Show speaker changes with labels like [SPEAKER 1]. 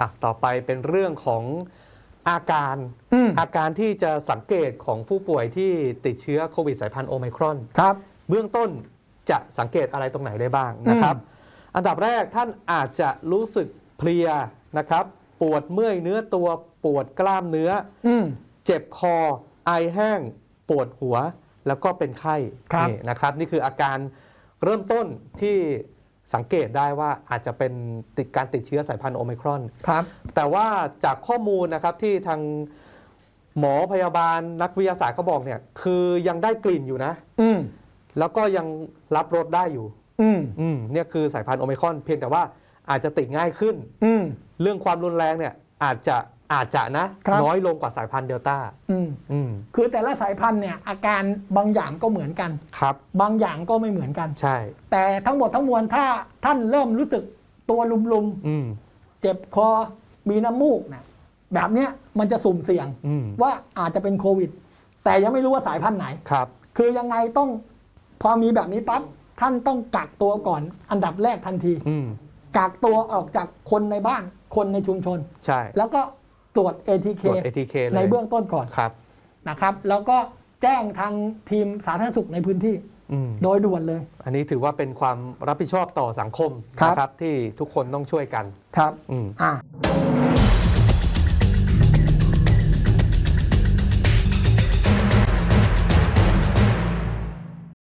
[SPEAKER 1] อะต่อไปเป็นเรื่องของอาการ
[SPEAKER 2] อืม
[SPEAKER 1] อาการที่จะสังเกตของผู้ป่วยที่ติดเชื้อโควิดสายพันธุ์โอไมครอน
[SPEAKER 2] ครับ
[SPEAKER 1] เบื้องต้นจะสังเกตอะไรตรงไหนได้บ้างนะครับ อันดับแรกท่านอาจจะรู้สึกเพลียนะครับ ปวดเมื่อยเนื้อตัวปวดกล้ามเนื้อ
[SPEAKER 2] อืม
[SPEAKER 1] เจ็บคอ ไอแห้ง ปวดหัว แล้วก็เป็นไข้
[SPEAKER 2] ครับ
[SPEAKER 1] นี่นะครับ นี่คืออาการเริ่มต้นที่ สังเกตได้ว่าอาจจะเป็นติดการติดเชื้อสายพันธุ์โอไมครอน
[SPEAKER 2] ครับ
[SPEAKER 1] แต่ว่าจากข้อมูลนะครับที่ทางหมอพยาบาลนักวิทยาศาสตร์เขาบอกเนี่ยคือยังได้กลิ่นอยู่นะ
[SPEAKER 2] อืม
[SPEAKER 1] แล้วก็ยังรับรสได้อยู่
[SPEAKER 2] อืม
[SPEAKER 1] อืมเนี่ยคือสายพันธุ์โอไมครอนเพียงแต่ว่าอาจจะติดง่ายขึ้น
[SPEAKER 2] อืม
[SPEAKER 1] เรื่องความรุนแรงเนี่ยอาจจะ อาจจะนะ ครับ น้อยลงกว่าสายพันธุ์เดลต้า
[SPEAKER 2] อืม
[SPEAKER 1] อืม
[SPEAKER 2] คือแต่ละสายพันธุ์เนี่ยอาการบางอย่างก็เหมือนกัน
[SPEAKER 1] ครับ
[SPEAKER 2] บางอย่างก็ไม่เหมือนกัน
[SPEAKER 1] ใช่
[SPEAKER 2] แต่ทั้งหมดทั้งมวลถ้าท่านเริ่มรู้สึกตัวลุม
[SPEAKER 1] อืม
[SPEAKER 2] ๆ เจ็บคอมีน้ำมูกนะแบบเนี้ยมันจะสุ่มเสี่ยง
[SPEAKER 1] อืม
[SPEAKER 2] ว่าอาจจะเป็นโควิด แต่ยังไม่รู้ว่าสายพันธุ์ไหน
[SPEAKER 1] ครับ
[SPEAKER 2] คือยังไงต้องพอมีแบบนี้ปั๊บท่านต้องกักตัวก่อนอันดับแรกทันที
[SPEAKER 1] อืม
[SPEAKER 2] กักตัวออกจากคนในบ้านคนในชุมชน
[SPEAKER 1] ใช่
[SPEAKER 2] แล้วก็ ตรวจ ATK
[SPEAKER 1] ตรวจ ATK เลย
[SPEAKER 2] ในเบื้องต้นก่อน
[SPEAKER 1] ครับ
[SPEAKER 2] นะครับ แล้วก็แจ้งทางทีมสาธารณสุขในพื้นที่
[SPEAKER 1] อืม
[SPEAKER 2] โดยด่วนเลย
[SPEAKER 1] อันนี้ถือว่าเป็นความรับผิดชอบต่อสังคม
[SPEAKER 2] ครับ
[SPEAKER 1] นะครับที่ทุกคนต้องช่วยกัน
[SPEAKER 2] ครับ
[SPEAKER 1] อืม
[SPEAKER 2] อ่า